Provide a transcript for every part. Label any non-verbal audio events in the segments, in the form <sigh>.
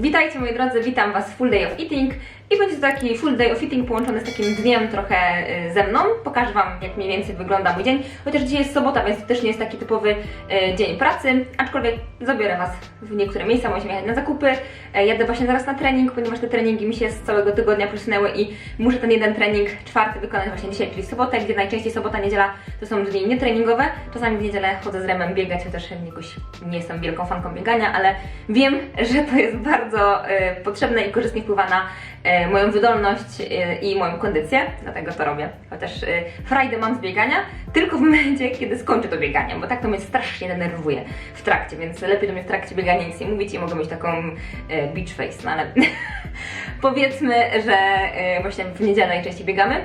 Witajcie moi drodzy, witam Was w Full Day of Eating i będzie to taki Full Day of Eating połączony z takim dniem trochę y, ze mną. Pokażę Wam jak mniej więcej wygląda mój dzień, chociaż dzisiaj jest sobota, więc to też nie jest taki typowy y, dzień pracy, aczkolwiek zabiorę Was w niektóre miejsca, musimy jechać na zakupy, y, jadę właśnie zaraz na trening, ponieważ te treningi mi się z całego tygodnia przesunęły i muszę ten jeden trening czwarty wykonać właśnie dzisiaj, czyli sobotę, gdzie najczęściej sobota, niedziela to są dni nietreningowe. Czasami w niedzielę chodzę z Remem biegać, chociaż jakoś nie jestem wielką fanką biegania, ale wiem, że to jest bardzo y, potrzebne i korzystnie wpływa na moją wydolność y, i moją kondycję, dlatego to robię. Chociaż y, frajdę mam z biegania, tylko w momencie, kiedy skończę to bieganie, bo tak to mnie strasznie denerwuje w trakcie, więc lepiej do mnie w trakcie biegania nic nie mówić i mogę mieć taką beach face, no ale <laughs> powiedzmy, że właśnie w niedzielę najczęściej biegamy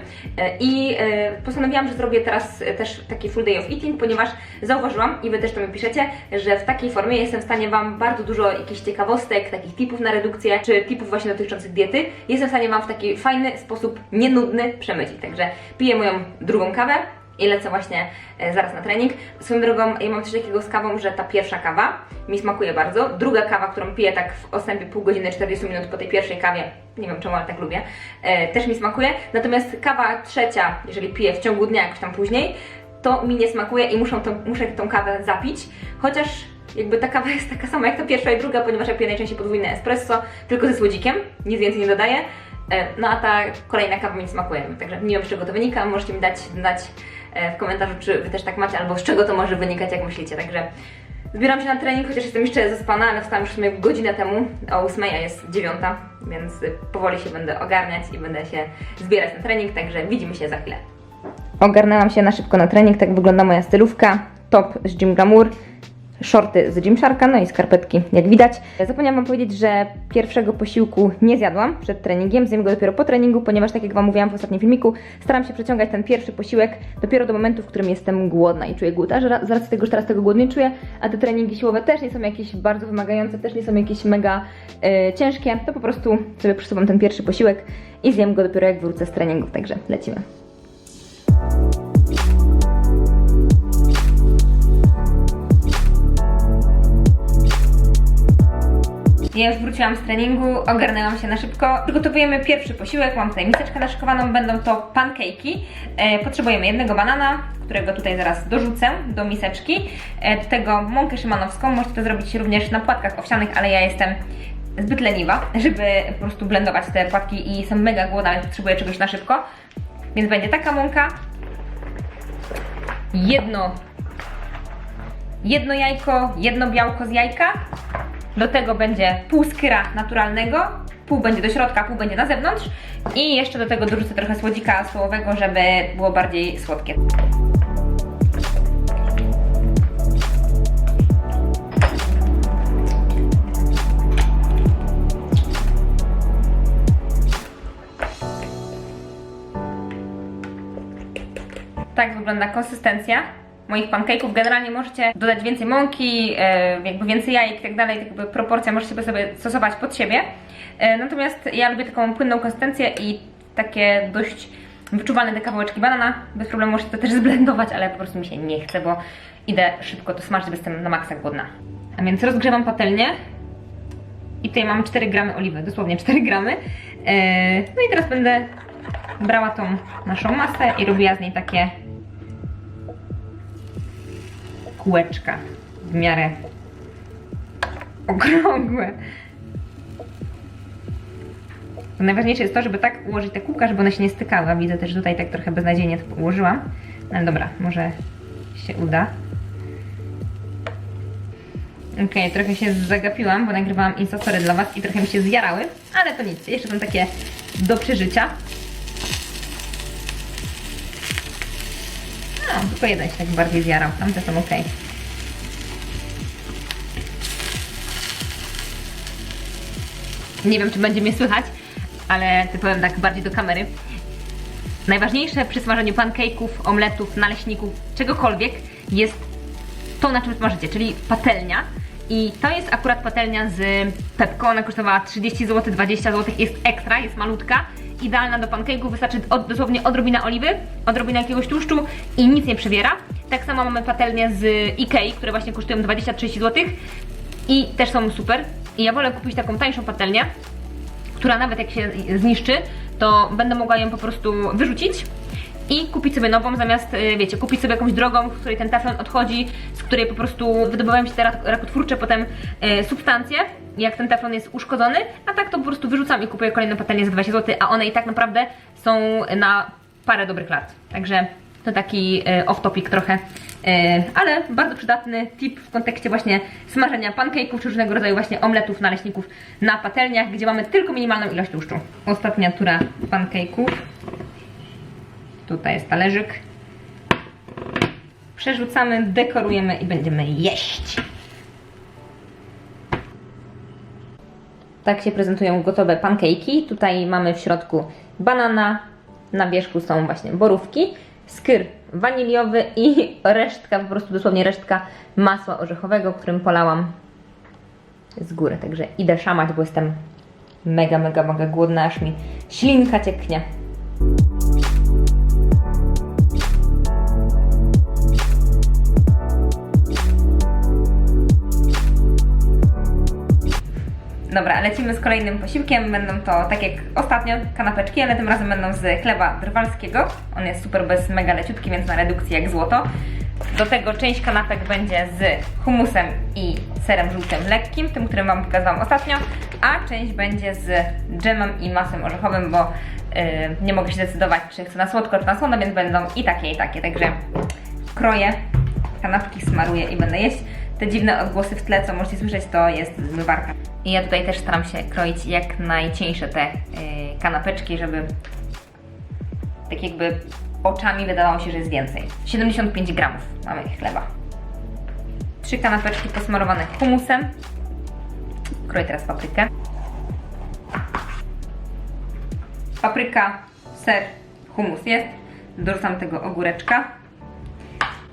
i postanowiłam, że zrobię teraz też taki full day of eating, ponieważ zauważyłam i Wy też to mi piszecie, że w takiej formie jestem w stanie Wam bardzo dużo jakichś ciekawostek, takich tipów na redukcję, czy tipów właśnie dotyczących diety, jestem w stanie Wam w taki fajny sposób, nienudny przemycić. Także piję moją drugą kawę, i lecę właśnie e, zaraz na trening. Swoją drogą, ja mam coś takiego z kawą, że ta pierwsza kawa mi smakuje bardzo. Druga kawa, którą piję tak w odstępie pół godziny, 40 minut po tej pierwszej kawie, nie wiem czemu, ale tak lubię, e, też mi smakuje. Natomiast kawa trzecia, jeżeli piję w ciągu dnia, jakoś tam później, to mi nie smakuje i muszę tą, muszę tą kawę zapić. Chociaż jakby ta kawa <laughs> jest taka sama jak ta pierwsza i druga, ponieważ ja piję najczęściej podwójne espresso, tylko ze słodzikiem, nic więcej nie dodaję. E, No a ta kolejna kawa mi nie smakuje, także nie wiem z czego to wynika, możecie mi dać znać e, w komentarzu, czy Wy też tak macie, albo z czego to może wynikać, jak myślicie, także zbieram się na trening, chociaż jestem jeszcze zaspana, ale wstałam już w sumie godzinę temu, o 8, a jest 9, więc powoli się będę ogarniać i będę się zbierać na trening, także widzimy się za chwilę. Ogarnęłam się na szybko na trening, tak wygląda moja stylówka, top z Gym Glamour, shorty z Gymsharka, no i skarpetki, jak widać. Zapomniałam Wam powiedzieć, że pierwszego posiłku nie zjadłam przed treningiem, zjem go dopiero po treningu, ponieważ tak jak Wam mówiłam w ostatnim filmiku, staram się przeciągać ten pierwszy posiłek dopiero do momentu, w którym jestem głodna i czuję głód, a że z racji tego, że teraz tego głodu nie czuję, a te treningi siłowe też nie są jakieś bardzo wymagające, też nie są jakieś mega e, ciężkie, to po prostu sobie przesuwam ten pierwszy posiłek i zjem go dopiero jak wrócę z treningów, także lecimy. Ja już wróciłam z treningu, ogarnęłam się na szybko. Przygotowujemy pierwszy posiłek, mam tutaj miseczkę naszykowaną, będą to pancake'i. E, potrzebujemy jednego banana, którego tutaj zaraz dorzucę do miseczki. E, do tego mąkę szymanowską, możecie to zrobić również na płatkach owsianych, ale ja jestem zbyt leniwa, żeby po prostu blendować te płatki i jestem mega głodna, więc potrzebuję czegoś na szybko. Więc będzie taka mąka, jedno, jedno jajko, jedno białko z jajka, do tego będzie pół skyra naturalnego, pół będzie do środka, pół będzie na zewnątrz i jeszcze do tego dorzucę trochę słodzika słowowego, żeby było bardziej słodkie. Tak wygląda konsystencja moich pancake'ów. Generalnie możecie dodać więcej mąki, e, jakby więcej jajek i tak dalej, tak jakby proporcja możecie sobie stosować pod siebie. E, Natomiast ja lubię taką płynną konsystencję i takie dość wyczuwalne te kawałeczki banana. Bez problemu możecie to też <laughs> zblendować, ale po prostu mi się nie chce, bo idę szybko to smażyć, bo jestem na maksa głodna. A więc rozgrzewam patelnię. I tutaj mam 4 gramy oliwy, dosłownie 4 gramy. E, No i teraz będę brała tą naszą masę i robiła z niej takie kółeczka w miarę okrągłe. Najważniejsze jest to, żeby tak ułożyć te kółka, żeby one się nie stykały. Widzę też tutaj tak trochę beznadziejnie to ułożyłam. No Ale dobra, może się uda. Okej, trochę się zagapiłam, bo nagrywałam instastory dla Was i trochę mi się zjarały, ale to nic, jeszcze są takie do przeżycia. No, tylko jeden się tak bardziej zjarał, tamte są ok. Nie wiem, czy będzie mnie słychać, ale ty powiem tak bardziej do kamery. Najważniejsze przy smażeniu pancake'ów, omletów, naleśników, czegokolwiek jest to, na czym smażycie, czyli patelnia. I to jest akurat patelnia z Pepko, ona kosztowała 30 zł, 20 zł, jest ekstra, jest malutka, idealna do pancake'ów, wystarczy od, dosłownie odrobina oliwy, odrobina jakiegoś tłuszczu i nic nie przywiera. Tak samo mamy patelnię z Ikei, które właśnie kosztują 20-30 zł i też są super. I ja wolę kupić taką tańszą patelnię, która nawet jak się zniszczy, to będę mogła ją po prostu wyrzucić i kupić sobie nową, zamiast, y, wiecie, kupić sobie jakąś drogą, w której ten teflon odchodzi, z której po prostu wydobywają się te rak- rakotwórcze potem y, substancje, jak ten teflon jest uszkodzony, a tak to po prostu wyrzucam i kupuję kolejną patelnię za 20 zł, a one i tak naprawdę są na parę dobrych lat. Także to taki y, off-topic trochę, y, ale bardzo przydatny tip w kontekście właśnie smażenia pancake'ów czy różnego rodzaju właśnie omletów, naleśników na patelniach, gdzie mamy tylko minimalną ilość tłuszczu. Ostatnia tura pancake'ów. Tutaj jest talerzyk. Przerzucamy, dekorujemy i będziemy jeść. Tak się prezentują gotowe pancake'i. Tutaj mamy w środku banana, na wierzchu są właśnie borówki, skyr waniliowy i <laughs> resztka, po prostu dosłownie resztka masła orzechowego, którym polałam z góry. Także idę szamać, bo jestem mega, mega, mega głodna, aż mi ślinka cieknie. Dobra, lecimy z kolejnym posiłkiem. Będą to, tak jak ostatnio, kanapeczki, ale tym razem będą z chleba drwalskiego. On jest super bez mega leciutki, więc na redukcji jak złoto. Do tego część kanapek będzie z humusem i serem żółtym lekkim, tym, którym Wam pokazałam ostatnio, a część będzie z dżemem i masłem orzechowym, bo yy, nie mogę się zdecydować, czy chcę na słodko, czy na słono, więc będą i takie, i takie. Także kroję, kanapki smaruję i będę jeść. Te dziwne odgłosy w tle, co możecie słyszeć, to jest zmywarka. I ja tutaj też staram się kroić jak najcieńsze te yy, kanapeczki, żeby tak jakby oczami wydawało się, że jest więcej. 75 gramów mamy chleba. Trzy kanapeczki posmarowane humusem. Kroję teraz paprykę. Papryka, ser, humus jest. Dorzucam tego ogóreczka.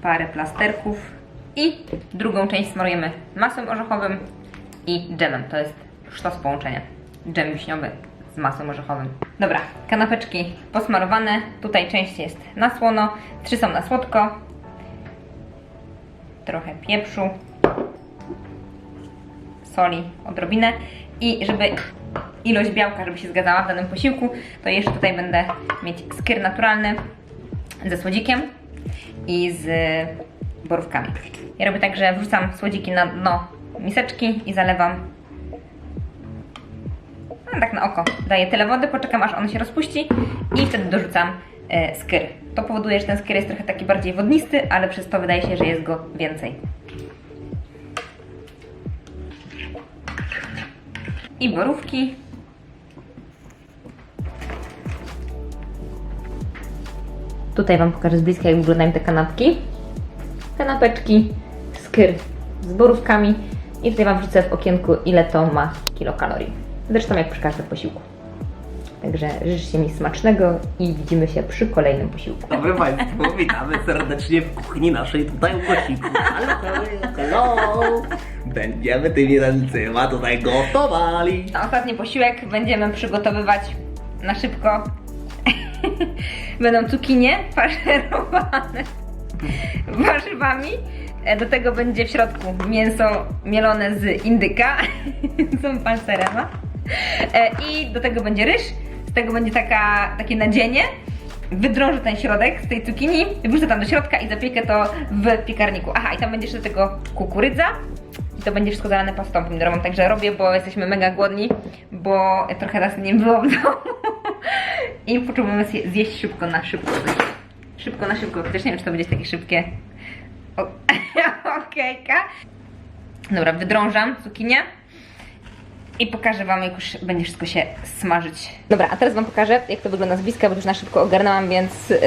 Parę plasterków. I drugą część smarujemy masłem orzechowym i dżemem. To jest sztos połączenia. Dżem wiśniowy z masłem orzechowym. Dobra, kanapeczki posmarowane. Tutaj część jest na słono, trzy są na słodko. Trochę pieprzu, soli, odrobinę. I żeby ilość białka, żeby się zgadzała w danym posiłku, to jeszcze tutaj będę mieć skyr naturalny ze słodzikiem i z borówkami. Ja robię tak, że wrzucam słodziki na dno miseczki i zalewam no, tak na oko. Daję tyle wody, poczekam aż on się rozpuści i wtedy dorzucam e, skyr. To powoduje, że ten skyr jest trochę taki bardziej wodnisty, ale przez to wydaje się, że jest go więcej. I borówki. Tutaj Wam pokażę z bliska, jak wyglądają te kanapki. Kanapeczki, skyr z borówkami i tutaj Wam wrzucę w okienku, ile to ma kilokalorii. Zresztą jak przy każdym posiłku. Także życzcie mi smacznego i widzimy się przy kolejnym posiłku. Dobry Państwo, witamy serdecznie w kuchni naszej tutaj u Kosiku. Hello, hello. Będziemy tymi ręcyma tutaj gotowali. Na ostatni posiłek będziemy przygotowywać na szybko. <laughs> Będą cukinie faszerowane <laughs> warzywami. E, Do tego będzie w środku mięso mielone z indyka, <laughs> są pancerema. E, I do tego będzie ryż, z tego będzie taka, takie nadzienie. Wydrążę ten środek z tej cukinii, wrzucę tam do środka i zapiekę to w piekarniku. Aha, i tam będzie jeszcze do tego kukurydza. I to będzie wszystko zalane pastą pomidorową, także robię, bo jesteśmy mega głodni, bo trochę nas nie było w domu. <laughs> I potrzebujemy zje- zjeść szybko na szybko. Szybko na szybko, też nie wiem, czy to będzie takie szybkie. <laughs> Okejka. Dobra, wydrążam cukinię i pokażę Wam, jak już będzie wszystko się smażyć. Dobra, a teraz Wam pokażę, jak to wygląda z bliska, bo już na szybko ogarnęłam, więc yy,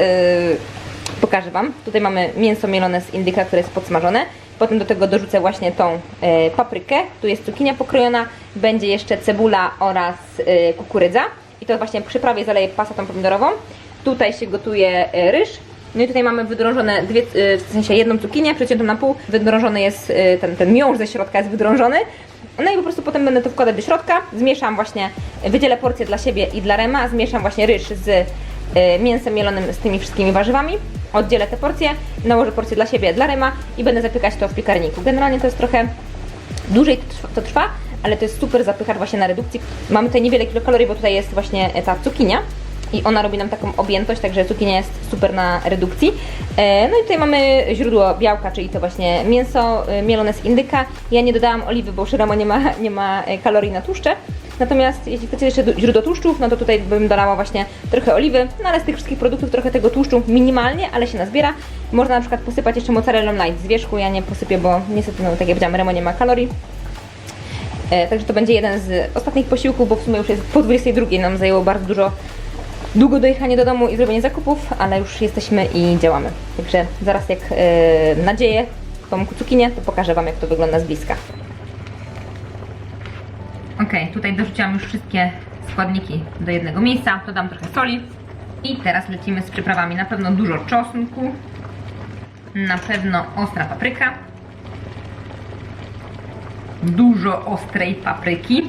pokażę Wam. Tutaj mamy mięso mielone z indyka, które jest podsmażone. Potem do tego dorzucę właśnie tą yy, paprykę. Tu jest cukinia pokrojona, będzie jeszcze cebula oraz yy, kukurydza. I to właśnie przy prawie zaleję pasatą pomidorową. Tutaj się gotuje yy, ryż. No i tutaj mamy wydrążone dwie, yy, w sensie jedną cukinię, przeciętą na pół. Wydrążony jest yy, ten, ten miąższ ze środka jest wydrążony. No i po prostu potem będę to wkładać do środka. Zmieszam właśnie, wydzielę porcję dla siebie i dla Rema. Zmieszam właśnie ryż z mięsem mielonym z tymi wszystkimi warzywami. Oddzielę te porcje, nałożę porcję dla siebie, dla Rema i będę zapiekać to w piekarniku. Generalnie to jest trochę dłużej to trwa, ale to jest super zapychacz właśnie na redukcji. Mamy tutaj niewiele kilokalorii, bo tutaj jest właśnie e, ta cukinia i ona robi nam taką objętość, także cukinia jest super na redukcji. E, No i tutaj mamy źródło białka, czyli to właśnie mięso e, mielone z indyka. Ja nie dodałam oliwy, bo szyramo nie ma, nie ma e, kalorii na tłuszcze. Natomiast jeśli chcecie jeszcze źródło tłuszczów, no to tutaj bym dodała właśnie trochę oliwy, no ale z tych wszystkich produktów trochę tego tłuszczu minimalnie, ale się nazbiera. Można na przykład posypać jeszcze mozzarellą light z wierzchu, ja nie posypię, bo niestety, no tak jak powiedziałam, remo nie ma kalorii. Także to będzie jeden z ostatnich posiłków, bo w sumie już jest po 22, nam zajęło bardzo dużo długo dojechanie do domu i zrobienie zakupów, ale już jesteśmy i działamy. Także zaraz jak e, nadzieję tą cukinię, to pokażę Wam jak to wygląda z bliska. Ok, tutaj dorzuciłam już wszystkie składniki do jednego miejsca, dodam trochę soli i teraz lecimy z przyprawami. Na pewno dużo czosnku, na pewno ostra papryka, dużo ostrej papryki,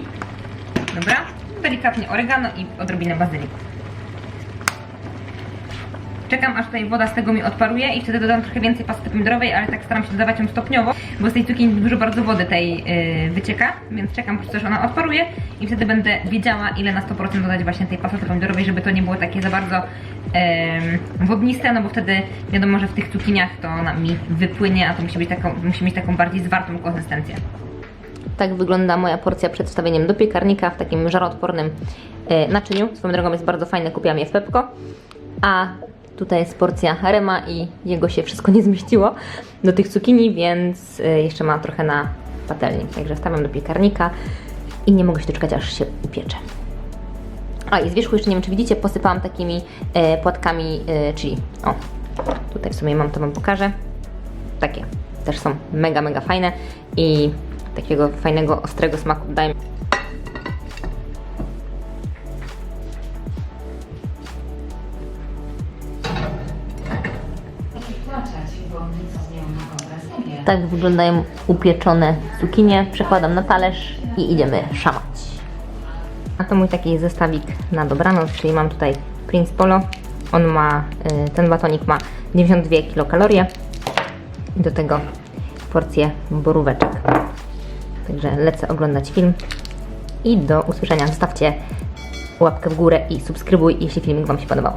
dobra, delikatnie oregano i odrobinę bazyliku. Czekam aż tutaj woda z tego mi odparuje i wtedy dodam trochę więcej pasty pomidorowej, ale tak staram się dodawać ją stopniowo, bo z tej cukinii dużo bardzo wody tej yy, wycieka, więc czekam aż ona odparuje i wtedy będę wiedziała ile na 100% dodać właśnie tej pasty pomidorowej, żeby to nie było takie za bardzo yy, wodniste, no bo wtedy wiadomo, że w tych cukiniach to ona mi wypłynie, a to musi, być taką, musi mieć taką bardziej zwartą konsystencję. Tak wygląda moja porcja przed wstawieniem do piekarnika w takim żaroodpornym e, naczyniu. Swoją drogą jest bardzo fajne, kupiłam je w Pepko. A tutaj jest porcja Rema i jego się wszystko nie zmieściło do tych cukinii, więc e, jeszcze ma trochę na patelni. Także wstawiam do piekarnika i nie mogę się doczekać, aż się upiecze. A i z wierzchu jeszcze nie wiem, czy widzicie, posypałam takimi e, płatkami e, chili. O, tutaj w sumie mam, to Wam pokażę. Takie też są mega, mega fajne i takiego fajnego, ostrego smaku dają. Tak wyglądają upieczone cukinie. Przekładam na talerz i idziemy szamać. A to mój taki zestawik na dobranoc, czyli mam tutaj Prince Polo. On ma, y, ten batonik ma 92 kilokalorie. I do tego porcję boróweczek. Także lecę oglądać film i do usłyszenia. Zostawcie łapkę w górę i subskrybuj, jeśli filmik Wam się podobał.